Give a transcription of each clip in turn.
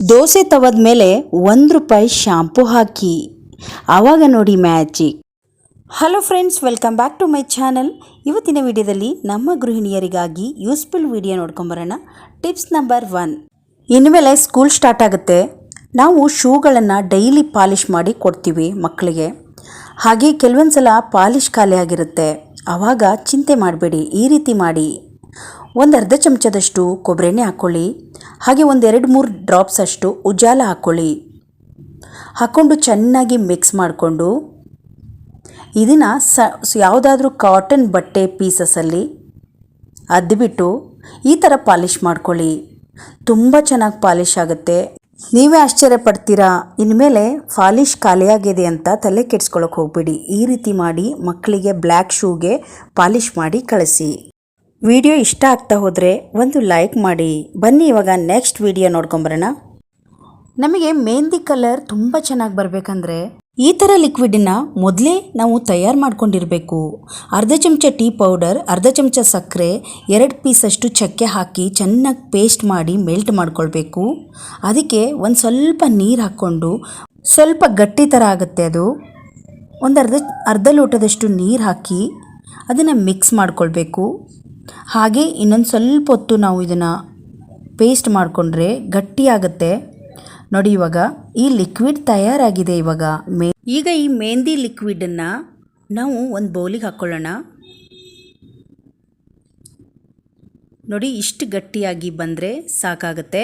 ದೋಸೆ ತವದ ಮೇಲೆ ಒಂದು ರೂಪಾಯಿ ಶಾಂಪು ಹಾಕಿ. ಆವಾಗ ನೋಡಿ magic hello friends welcome back to my channel ಇವತ್ತಿನ ವಿಡಿಯೋದಲ್ಲಿ ನಮ್ಮ ಗೃಹಿಣಿಯರಿಗಾಗಿ ಯೂಸ್ಫುಲ್ ವಿಡಿಯೋ ನೋಡ್ಕೊಂಬರೋಣ. ಟಿಪ್ಸ್ ನಂಬರ್ ಒನ್ ಇನ್ಮೇಲೆ ಸ್ಕೂಲ್ ಸ್ಟಾರ್ಟ್ ಆಗುತ್ತೆ. ನಾವು ಶೂಗಳನ್ನು ಡೈಲಿ ಪಾಲಿಷ್ ಮಾಡಿ ಕೊಡ್ತೀವಿ ಮಕ್ಕಳಿಗೆ. ಹಾಗೆ ಕೆಲವೊಂದು ಸಲ ಪಾಲಿಷ್ ಖಾಲಿ ಆಗಿರುತ್ತೆ. ಆವಾಗ ಚಿಂತೆ ಮಾಡಬೇಡಿ, ಈ ರೀತಿ ಮಾಡಿ. ಒಂದು ಅರ್ಧ ಚಮಚದಷ್ಟು ಕೊಬ್ಬರಿ ಎಣ್ಣೆ ಹಾಕ್ಕೊಳ್ಳಿ ಹಾಗೆ ಒಂದೆರಡು ಮೂರು ಡ್ರಾಪ್ಸ್ ಅಷ್ಟು ಉಜಾಲ ಹಾಕ್ಕೊಳ್ಳಿ ಹಾಕ್ಕೊಂಡು ಚೆನ್ನಾಗಿ ಮಿಕ್ಸ್ ಮಾಡಿಕೊಂಡು ಇದನ್ನು ಸ ಯಾವುದಾದ್ರೂ ಕಾಟನ್ ಬಟ್ಟೆ ಪೀಸಸಲ್ಲಿ ಅದ್ಬಿಟ್ಟು ಈ ಥರ ಪಾಲಿಷ್ ಮಾಡ್ಕೊಳ್ಳಿ. ತುಂಬ ಚೆನ್ನಾಗಿ ಪಾಲಿಷ್ ಆಗುತ್ತೆ. ನೀವೇ ಆಶ್ಚರ್ಯ ಪಡ್ತೀರಾ ಇನ್ಮೇಲೆ ಪಾಲಿಷ್ ಖಾಲಿಯಾಗಿದೆ ಅಂತ ತಲೆ ಕೆಡ್ಸ್ಕೊಳಕ್ಕೆ ಹೋಗ್ಬೇಡಿ. ಈ ರೀತಿ ಮಾಡಿ ಮಕ್ಕಳಿಗೆ ಬ್ಲ್ಯಾಕ್ ಶೂಗೆ ಪಾಲಿಷ್ ಮಾಡಿ ಕಳಿಸಿ. ವಿಡಿಯೋ ಇಷ್ಟ ಆಗ್ತಾ ಹೋದರೆ ಒಂದು ಲೈಕ್ ಮಾಡಿ. ಬನ್ನಿ ಇವಾಗ ನೆಕ್ಸ್ಟ್ ವಿಡಿಯೋ ನೋಡ್ಕೊಂಬರೋಣ. ನಮಗೆ ಮೆಹಂದಿ ಕಲರ್ ತುಂಬ ಚೆನ್ನಾಗಿ ಬರಬೇಕಂದ್ರೆ ಈ ಥರ ಲಿಕ್ವಿಡನ್ನ ಮೊದಲೇ ನಾವು ತಯಾರು ಮಾಡ್ಕೊಂಡಿರಬೇಕು. ಅರ್ಧ ಚಮಚ ಟೀ ಪೌಡರ್, ಅರ್ಧ ಚಮಚ ಸಕ್ಕರೆ, ಎರಡು ಪೀಸಷ್ಟು ಚಕ್ಕೆ ಹಾಕಿ ಚೆನ್ನಾಗಿ ಪೇಸ್ಟ್ ಮಾಡಿ ಮೆಲ್ಟ್ ಮಾಡ್ಕೊಳ್ಬೇಕು. ಅದಕ್ಕೆ ಒಂದು ಸ್ವಲ್ಪ ನೀರು ಹಾಕ್ಕೊಂಡು ಸ್ವಲ್ಪ ಗಟ್ಟಿ ಥರ ಆಗುತ್ತೆ ಅದು. ಒಂದು ಅರ್ಧ ಅರ್ಧ ಲೋಟದಷ್ಟು ನೀರು ಹಾಕಿ ಅದನ್ನು ಮಿಕ್ಸ್ ಮಾಡ್ಕೊಳ್ಬೇಕು. ಹಾಗೆ ಇನ್ನೊಂದು ಸ್ವಲ್ಪ ಹೊತ್ತು ನಾವು ಇದನ್ನು ಪೇಸ್ಟ್ ಮಾಡಿಕೊಂಡ್ರೆ ಗಟ್ಟಿಯಾಗುತ್ತೆ ನೋಡಿ ಇವಾಗ, ಈ ಲಿಕ್ವಿಡ್ ತಯಾರಾಗಿದೆ ಇವಾಗ. ಮೇ ಈಗ ಈ ಮೆಹಂದಿ ಲಿಕ್ವಿಡನ್ನು ನಾವು ಒಂದು ಬೌಲಿಗೆ ಹಾಕ್ಕೊಳ್ಳೋಣ ನೋಡಿ, ಇಷ್ಟು ಗಟ್ಟಿಯಾಗಿ ಬಂದರೆ ಸಾಕಾಗುತ್ತೆ.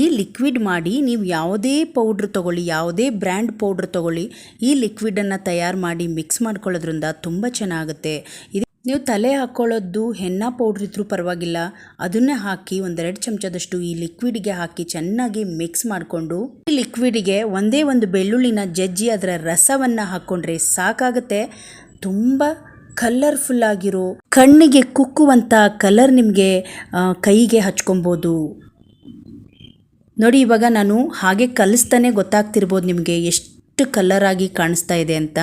ಈ ಲಿಕ್ವಿಡ್ ಮಾಡಿ ನೀವು ಯಾವುದೇ ಪೌಡ್ರ್ ತೊಗೊಳ್ಳಿ, ಯಾವುದೇ ಬ್ರ್ಯಾಂಡ್ ಪೌಡ್ರ್ ತೊಗೊಳ್ಳಿ, ಈ ಲಿಕ್ವಿಡನ್ನು ತಯಾರು ಮಾಡಿ ಮಿಕ್ಸ್ ಮಾಡ್ಕೊಳ್ಳೋದ್ರಿಂದ ತುಂಬ ಚೆನ್ನಾಗುತ್ತೆ. ಇದು ನೀವು ತಲೆ ಹಾಕ್ಕೊಳ್ಳೋದು ಹೆನ್ನ ಪೌಡ್ರ್ ಇದ್ರೂ ಪರವಾಗಿಲ್ಲ. ಅದನ್ನೇ ಹಾಕಿ ಒಂದೆರಡು ಚಮಚದಷ್ಟು ಈ ಲಿಕ್ವಿಡ್ಗೆ ಹಾಕಿ ಚೆನ್ನಾಗಿ ಮಿಕ್ಸ್ ಮಾಡಿಕೊಂಡು, ಈ ಲಿಕ್ವಿಡ್ಗೆ ಒಂದೇ ಒಂದು ಬೆಳ್ಳುಳ್ಳಿನ ಜಜ್ಜಿ ಅದರ ರಸವನ್ನು ಹಾಕ್ಕೊಂಡ್ರೆ ಸಾಕಾಗುತ್ತೆ. ತುಂಬ ಕಲರ್ಫುಲ್ ಆಗಿರೋ ಕಣ್ಣಿಗೆ ಕುಕ್ಕುವಂಥ ಕಲರ್ ನಿಮಗೆ ಕೈಗೆ ಹಚ್ಕೊಬೋದು. ನೋಡಿ, ಇವಾಗ ನಾನು ಹಾಗೆ ಕಲಿಸ್ತಾನೆ ಗೊತ್ತಾಗ್ತಿರ್ಬೋದು ನಿಮಗೆ ಎಷ್ಟು ಕಲರಾಗಿ ಕಾಣಿಸ್ತಾ ಇದೆ ಅಂತ.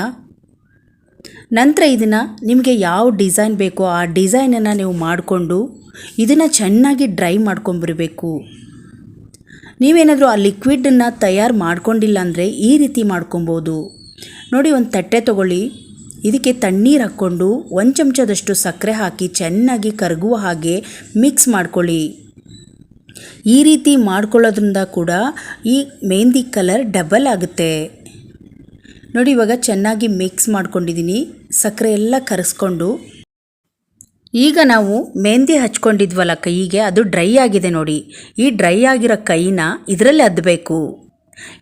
ನಂತರ ಇದನ್ನು ನಿಮಗೆ ಯಾವ ಡಿಸೈನ್ ಬೇಕೋ ಆ ಡಿಸೈನನ್ನು ನೀವು ಮಾಡಿಕೊಂಡು ಇದನ್ನು ಚೆನ್ನಾಗಿ ಡ್ರೈ ಮಾಡ್ಕೊಂಬರಬೇಕು ನೀವೇನಾದರೂ ಆ ಲಿಕ್ವಿಡನ್ನು ತಯಾರು ಮಾಡ್ಕೊಂಡಿಲ್ಲ ಅಂದರೆ ಈ ರೀತಿ ಮಾಡ್ಕೊಬೋದು. ನೋಡಿ ಒಂದು ತಟ್ಟೆ ತೊಗೊಳ್ಳಿ. ಇದಕ್ಕೆ ತಣ್ಣೀರು ಹಾಕ್ಕೊಂಡು ಒಂದು ಚಮಚದಷ್ಟು ಸಕ್ಕರೆ ಹಾಕಿ ಚೆನ್ನಾಗಿ ಕರಗುವ ಹಾಗೆ ಮಿಕ್ಸ್ ಮಾಡ್ಕೊಳ್ಳಿ. ಈ ರೀತಿ ಮಾಡ್ಕೊಳ್ಳೋದ್ರಿಂದ ಕೂಡ ಈ ಮೆಹಂದಿ ಕಲರ್ ಡಬಲ್ ಆಗುತ್ತೆ. ನೋಡಿ ಇವಾಗ ಚೆನ್ನಾಗಿ ಮಿಕ್ಸ್ ಮಾಡ್ಕೊಂಡಿದ್ದೀನಿ ಸಕ್ಕರೆ ಎಲ್ಲ ಕರೆಸ್ಕೊಂಡು. ಈಗ ನಾವು ಮೆಹಂದಿ ಹಚ್ಕೊಂಡಿದ್ವಲ್ಲ ಕೈಗೆ, ಅದು ಡ್ರೈ ಆಗಿದೆ ನೋಡಿ. ಈ ಡ್ರೈ ಆಗಿರೋ ಕೈನ ಇದರಲ್ಲಿ ಅದ್ದಬೇಕು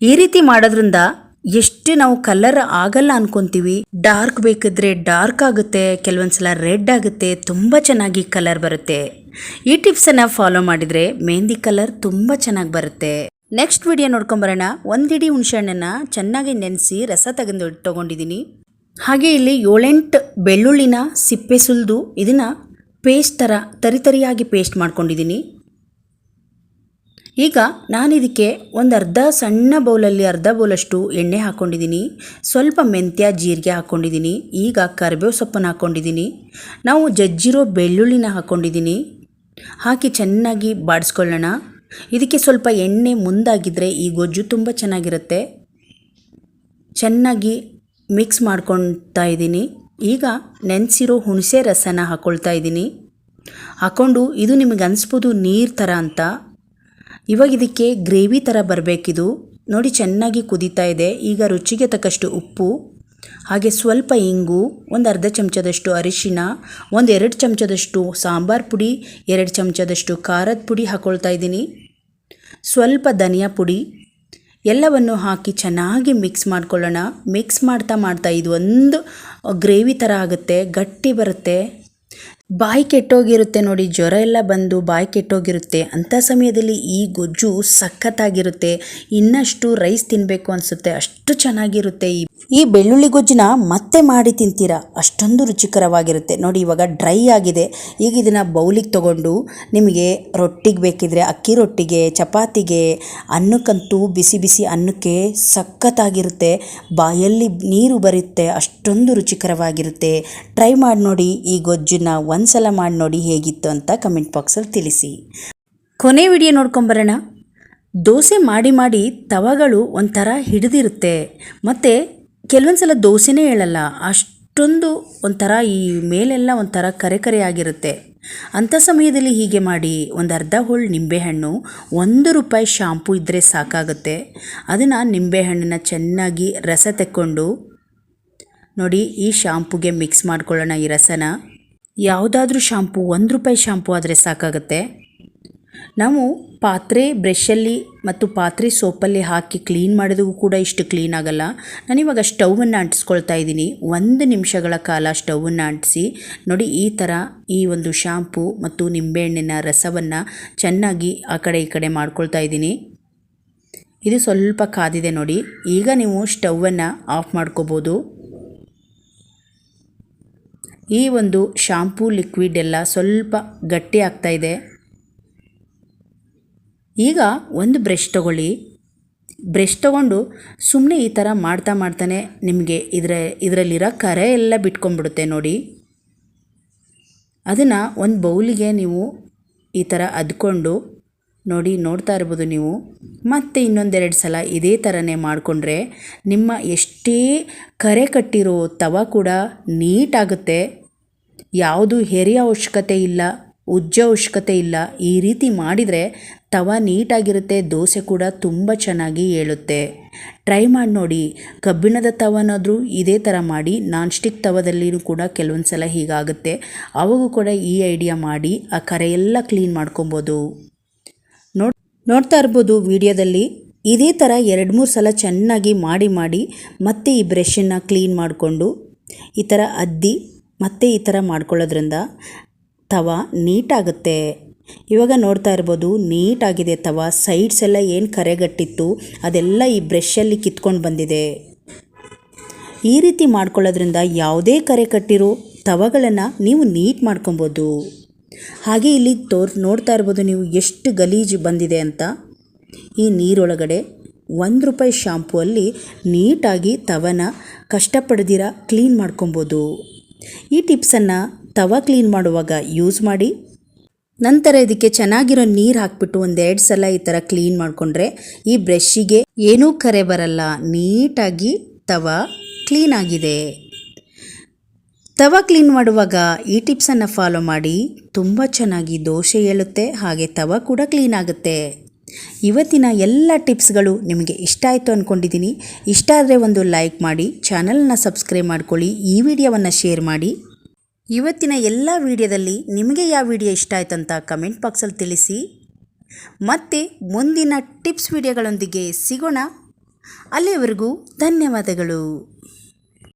ಈ ರೀತಿ ಮಾಡೋದ್ರಿಂದ ಎಷ್ಟು ನಾವು ಕಲರ್ ಆಗಲ್ಲ ಅನ್ಕೊಂತೀವಿ. ಡಾರ್ಕ್ ಬೇಕಿದ್ರೆ ಡಾರ್ಕ್ ಆಗುತ್ತೆ, ಕೆಲವೊಂದ್ಸಲ ರೆಡ್ ಆಗುತ್ತೆ, ತುಂಬ ಚೆನ್ನಾಗಿ ಕಲರ್ ಬರುತ್ತೆ. ಈ ಟಿಪ್ಸನ್ನು ಫಾಲೋ ಮಾಡಿದರೆ ಮೆಹಂದಿ ಕಲರ್ ತುಂಬ ಚೆನ್ನಾಗಿ ಬರುತ್ತೆ. ನೆಕ್ಸ್ಟ್ ವಿಡಿಯೋ ನೋಡ್ಕೊಂಬರೋಣ. ಒಂದಿಡಿ ಹುಣಸೆಹಣ್ಣನ್ನು ಚೆನ್ನಾಗಿ ನೆನೆಸಿ ರಸ ತೆಗೆದು ತೊಗೊಂಡಿದ್ದೀನಿ ಹಾಗೆ ಇಲ್ಲಿ ಏಳೆಂಟು ಬೆಳ್ಳುಳ್ಳಿನ ಸಿಪ್ಪೆ ಸುಲಿದು ಇದನ್ನು ಪೇಸ್ಟ್ ಥರ ತರಿತರಿಯಾಗಿ ಪೇಸ್ಟ್ ಮಾಡ್ಕೊಂಡಿದ್ದೀನಿ. ಈಗ ನಾನಿದಕ್ಕೆ ಒಂದು ಅರ್ಧ ಸಣ್ಣ ಬೌಲಲ್ಲಿ ಅರ್ಧ ಬೌಲಷ್ಟು ಎಣ್ಣೆ ಹಾಕ್ಕೊಂಡಿದ್ದೀನಿ ಸ್ವಲ್ಪ ಮೆಂತ್ಯ, ಜೀರಿಗೆ ಹಾಕ್ಕೊಂಡಿದ್ದೀನಿ ಈಗ ಕರಿಬೇವು ಸೊಪ್ಪನ್ನು ಹಾಕ್ಕೊಂಡಿದ್ದೀನಿ ನಾವು ಜಜ್ಜಿರೋ ಬೆಳ್ಳುಳ್ಳಿನ ಹಾಕ್ಕೊಂಡಿದ್ದೀನಿ ಹಾಕಿ ಚೆನ್ನಾಗಿ ಬಾಡಿಸ್ಕೊಳ್ಳೋಣ. ಇದಕ್ಕೆ ಸ್ವಲ್ಪ ಎಣ್ಣೆ ಮುಂದಾಗಿದ್ದರೆ ಈ ಗೊಜ್ಜು ತುಂಬ ಚೆನ್ನಾಗಿರುತ್ತೆ. ಚೆನ್ನಾಗಿ ಮಿಕ್ಸ್ ಮಾಡ್ಕೊತಾ ಇದ್ದೀನಿ. ಈಗ ನೆನೆಸಿರೋ ಹುಣಸೆ ರಸನ ಹಾಕ್ಕೊಳ್ತಾ ಇದ್ದೀನಿ. ಹಾಕ್ಕೊಂಡು ಇದು ನಿಮಗೆ ಅನಿಸ್ಬೋದು ನೀರು ಥರ ಅಂತ. ಇವಾಗ ಇದಕ್ಕೆ ಗ್ರೇವಿ ಥರ ಬರಬೇಕಿದು. ನೋಡಿ ಚೆನ್ನಾಗಿ ಕುದೀತಾ ಇದೆ. ಈಗ ರುಚಿಗೆ ತಕ್ಕಷ್ಟು ಉಪ್ಪು. ಹಾಗೆ ಸ್ವಲ್ಪ ಇಂಗು, ಒಂದು ಅರ್ಧ ಚಮಚದಷ್ಟು ಅರಿಶಿನ ಒಂದು ಎರಡು ಚಮಚದಷ್ಟು ಸಾಂಬಾರು ಪುಡಿ, ಎರಡು ಚಮಚದಷ್ಟು ಖಾರದ ಪುಡಿ ಹಾಕ್ಕೊಳ್ತಾ ಇದ್ದೀನಿ. ಸ್ವಲ್ಪ ಧನಿಯಾ ಪುಡಿ. ಎಲ್ಲವನ್ನು ಹಾಕಿ ಚೆನ್ನಾಗಿ ಮಿಕ್ಸ್ ಮಾಡ್ಕೊಳ್ಳೋಣ. ಮಿಕ್ಸ್ ಮಾಡ್ತಾ ಮಾಡ್ತಾ ಇದು ಒಂದು ಗ್ರೇವಿ ಥರ ಆಗುತ್ತೆ, ಗಟ್ಟಿ ಬರುತ್ತೆ. ಬಾಯಿ ಕೆಟ್ಟೋಗಿರುತ್ತೆ ನೋಡಿ, ಜ್ವರ ಎಲ್ಲ ಬಂದು ಬಾಯಿ ಕೆಟ್ಟೋಗಿರುತ್ತೆ. ಅಂಥ ಸಮಯದಲ್ಲಿ ಈ ಗೊಜ್ಜು ಸಖತ್ತಾಗಿರುತ್ತೆ. ಇನ್ನಷ್ಟು ರೈಸ್ ತಿನ್ನಬೇಕು ಅನಿಸುತ್ತೆ. ಅಷ್ಟು ಚೆನ್ನಾಗಿರುತ್ತೆ ಈ ಈ ಬೆಳ್ಳುಳ್ಳಿ ಗೊಜ್ಜನ್ನ ಮತ್ತೆ ಮಾಡಿ ತಿಂತೀರಾ? ಅಷ್ಟೊಂದು ರುಚಿಕರವಾಗಿರುತ್ತೆ. ನೋಡಿ, ಇವಾಗ ಡ್ರೈ ಆಗಿದೆ. ಈಗ ಇದನ್ನು ಬೌಲಿಗೆ ತಗೊಂಡು ನಿಮಗೆ ರೊಟ್ಟಿಗೆ ಬೇಕಿದ್ರೆ, ಅಕ್ಕಿ ರೊಟ್ಟಿಗೆ, ಚಪಾತಿಗೆ, ಅನ್ನಕ್ಕಂತೂ ಬಿಸಿ ಬಿಸಿ ಅನ್ನಕ್ಕೆ ಸಖತ್ತಾಗಿರುತ್ತೆ. ಬಾಯಲ್ಲಿ ನೀರು ಬರುತ್ತೆ. ಅಷ್ಟೊಂದು ರುಚಿಕರವಾಗಿರುತ್ತೆ. ಟ್ರೈ ಮಾಡಿ ನೋಡಿ ಈ ಗೊಜ್ಜನ್ನ ಒಂದ್ಸಲ ಮಾಡಿ ನೋಡಿ ಹೇಗಿತ್ತು ಅಂತ ಕಮೆಂಟ್ ಬಾಕ್ಸಲ್ಲಿ ತಿಳಿಸಿ. ಕೊನೆ ವಿಡಿಯೋ ನೋಡ್ಕೊಂಬರೋಣ. ದೋಸೆ ಮಾಡಿ ಮಾಡಿ ತವಗಳು ಒಂಥರ ಹಿಡಿದಿರುತ್ತೆ. ಮತ್ತು ಕೆಲವೊಂದು ಸಲ ದೋಸೆನೇ ಹೇಳಲ್ಲ, ಅಷ್ಟೊಂದು ಒಂಥರ ಈ ಮೇಲೆಲ್ಲ ಒಂಥರ ಕರೆ ಕರೆ ಆಗಿರುತ್ತೆ. ಅಂಥ ಸಮಯದಲ್ಲಿ ಹೀಗೆ ಮಾಡಿ ಒಂದು ಅರ್ಧ ಹೋಳು ನಿಂಬೆಹಣ್ಣು, ಒಂದು ರೂಪಾಯಿ ಶಾಂಪು ಇದ್ದರೆ ಸಾಕಾಗುತ್ತೆ. ಅದನ್ನು ನಿಂಬೆಹಣ್ಣನ್ನು ಚೆನ್ನಾಗಿ ರಸ ತೆಕ್ಕೊಂಡು ನೋಡಿ ಈ ಶಾಂಪುಗೆ ಮಿಕ್ಸ್ ಮಾಡ್ಕೊಳ್ಳೋಣ ಈ ರಸನ. ಯಾವುದಾದ್ರೂ ಶಾಂಪು, ಒಂದು ರೂಪಾಯಿ ಶಾಂಪು ಆದರೆ ಸಾಕಾಗುತ್ತೆ. ನಾವು ಪಾತ್ರೆ ಬ್ರಷಲ್ಲಿ ಮತ್ತು ಪಾತ್ರೆ ಸೋಪಲ್ಲಿ ಹಾಕಿ ಕ್ಲೀನ್ ಮಾಡಿದವು ಕೂಡ ಇಷ್ಟು ಕ್ಲೀನ್ ಆಗಲ್ಲ. ನಾನಿವಾಗ ಸ್ಟವನ್ನು ಅಂಟಿಸ್ಕೊಳ್ತಾ ಇದ್ದೀನಿ. ಒಂದು ನಿಮಿಷಗಳ ಕಾಲ ಸ್ಟವನ್ನು ಅಂಟಿಸಿ, ನೋಡಿ ಈ ಥರ ಈ ಒಂದು ಶಾಂಪು ಮತ್ತು ನಿಂಬೆಹಣ್ಣಿನ ರಸವನ್ನು ಚೆನ್ನಾಗಿ ಆ ಕಡೆ ಈ ಕಡೆ ಮಾಡ್ಕೊಳ್ತಾ ಇದ್ದೀನಿ. ಇದು ಸ್ವಲ್ಪ ಕಾದಿದೆ ನೋಡಿ. ಈಗ ನೀವು ಸ್ಟವನ್ನು ಆಫ್ ಮಾಡ್ಕೋಬೋದು. ಈ ಒಂದು ಶಾಂಪೂ ಲಿಕ್ವಿಡ್ ಎಲ್ಲ ಸ್ವಲ್ಪ ಗಟ್ಟಿ ಆಗ್ತಾ ಇದೆ. ಈಗ ಒಂದು ಬ್ರಷ್ ತಗೊಳ್ಳಿ. ಬ್ರಷ್ ತಗೊಂಡು ಸುಮ್ಮನೆ ಈ ಥರ ಮಾಡ್ತಾ ಮಾಡ್ತಾನೆ ನಿಮಗೆ ಇದರ, ಇದರಲ್ಲಿರೋ ಕರೆ ಎಲ್ಲ ಬಿಟ್ಕೊಂಡ್ಬಿಡುತ್ತೆ ನೋಡಿ. ಅದನ್ನು ಒಂದು ಬೌಲಿಗೆ ನೀವು ಈ ಥರ ಅದ್ಕೊಂಡು ನೋಡಿ ನೋಡ್ತಾ ಇರ್ಬೋದು ನೀವು. ಮತ್ತೆ ಇನ್ನೊಂದೆರಡು ಸಲ ಇದೇ ಥರನೇ ಮಾಡಿಕೊಂಡ್ರೆ ನಿಮ್ಮ ಎಷ್ಟೇ ಕರೆ ಕಟ್ಟಿರೋ ತವ ಕೂಡ ನೀಟಾಗುತ್ತೆ. ಯಾವುದು ಹೆರಿಯ ಅವಶ್ಯಕತೆ ಇಲ್ಲ, ಉಜ್ಜ ಅವಶ್ಯಕತೆ ಇಲ್ಲ, ಈ ರೀತಿ ಮಾಡಿದರೆ ತವ ನೀಟಾಗಿರುತ್ತೆ, ದೋಸೆ ಕೂಡ ತುಂಬ ಚೆನ್ನಾಗಿ ಏಳುತ್ತೆ. ಟ್ರೈ ಮಾಡಿ ನೋಡಿ, ಕಬ್ಬಿಣದ ತವನಾದರೂ ಇದೇ ಥರ ಮಾಡಿ ನಾನ್ ಸ್ಟಿಕ್ ತವದಲ್ಲಿಯೂ ಕೂಡ ಕೆಲವೊಂದು ಸಲ ಹೀಗಾಗುತ್ತೆ. ಅವಾಗೂ ಕೂಡ ಈ ಐಡಿಯಾ ಮಾಡಿ, ಆ ಕರೆಯೆಲ್ಲ ಕ್ಲೀನ್ ಮಾಡ್ಕೊಬೋದು. ನೋಡ್, ನೋಡ್ತಾ ಇರ್ಬೋದು ವಿಡಿಯೋದಲ್ಲಿ. ಇದೇ ಥರ ಎರಡು ಮೂರು ಸಲ ಚೆನ್ನಾಗಿ ಮಾಡಿ ಮಾಡಿ ಮತ್ತೆ ಈ ಬ್ರಷನ್ನು ಕ್ಲೀನ್ ಮಾಡಿಕೊಂಡು, ಈ ಥರ ಅದ್ದಿ ಮತ್ತೆ ಈ ಥರ ಮಾಡ್ಕೊಳ್ಳೋದ್ರಿಂದ ತವ ನೀಟಾಗುತ್ತೆ. ಇವಾಗ ನೋಡ್ತಾ ಇರ್ಬೋದು ನೀಟಾಗಿದೆ ತವ, ಸೈಡ್ಸ್ ಎಲ್ಲ ಏನು ಕರೆಗಟ್ಟಿತ್ತು ಅದೆಲ್ಲ ಈ ಬ್ರಷಲ್ಲಿ ಕಿತ್ಕೊಂಡು ಬಂದಿದೆ. ಈ ರೀತಿ ಮಾಡ್ಕೊಳ್ಳೋದ್ರಿಂದ ಯಾವುದೇ ಕರೆ ಕಟ್ಟಿರೋ ತವಗಳನ್ನು ನೀವು ನೀಟ್ ಮಾಡ್ಕೊಬೋದು. ಹಾಗೆ ಇಲ್ಲಿ ತೋರ್, ನೋಡ್ತಾ ಇರ್ಬೋದು ನೀವು ಎಷ್ಟು ಗಲೀಜು ಬಂದಿದೆ ಅಂತ. ಈ ನೀರೊಳಗಡೆ ಒಂದು ರೂಪಾಯಿ ಶಾಂಪೂ ಅಲ್ಲಿ ನೀಟಾಗಿ ತವನ ಕಷ್ಟಪಡದಿರ ಕ್ಲೀನ್ ಮಾಡ್ಕೊಬೋದು. ಈ ಟಿಪ್ಸನ್ನು ತವ ಕ್ಲೀನ್ ಮಾಡುವಾಗ ಯೂಸ್ ಮಾಡಿ. ನಂತರ ಇದಕ್ಕೆ ಚೆನ್ನಾಗಿರೋ ನೀರು ಹಾಕ್ಬಿಟ್ಟು ಒಂದೆರಡು ಸಲ ಈ ಥರ ಕ್ಲೀನ್ ಮಾಡಿಕೊಂಡ್ರೆ ಈ ಬ್ರಷ್ಷಿಗೆ ಏನೂ ಕರೆ ಬರಲ್ಲ. ನೀಟಾಗಿ ತವ ಕ್ಲೀನ್ ಆಗಿದೆ. ತವ ಕ್ಲೀನ್ ಮಾಡುವಾಗ ಈ ಟಿಪ್ಸನ್ನು ಫಾಲೋ ಮಾಡಿ ತುಂಬ ಚೆನ್ನಾಗಿ ದೋಸೆ ಏಳುತ್ತೆ ಹಾಗೆ ತವ ಕೂಡ ಕ್ಲೀನ್ ಆಗುತ್ತೆ. ಇವತ್ತಿನ ಎಲ್ಲ ಟಿಪ್ಸ್ಗಳು ನಿಮಗೆ ಇಷ್ಟ ಆಯಿತು ಅಂದ್ಕೊಂಡಿದ್ದೀನಿ ಇಷ್ಟ ಆದರೆ ಒಂದು ಲೈಕ್ ಮಾಡಿ, ಚಾನಲ್ನ ಸಬ್ಸ್ಕ್ರೈಬ್ ಮಾಡ್ಕೊಳ್ಳಿ, ಈ ವಿಡಿಯೋವನ್ನು ಶೇರ್ ಮಾಡಿ. ಇವತ್ತಿನ ಎಲ್ಲ ವಿಡಿಯೋದಲ್ಲಿ ನಿಮಗೆ ಯಾವ ವಿಡಿಯೋ ಇಷ್ಟ ಆಯ್ತಂತ ಕಮೆಂಟ್ ಬಾಕ್ಸಲ್ಲಿ ತಿಳಿಸಿ. ಮತ್ತೆ ಮುಂದಿನ ಟಿಪ್ಸ್ ವಿಡಿಯೋಗಳೊಂದಿಗೆ ಸಿಗೋಣ. ಅಲ್ಲಿಯವರೆಗೂ ಧನ್ಯವಾದಗಳು.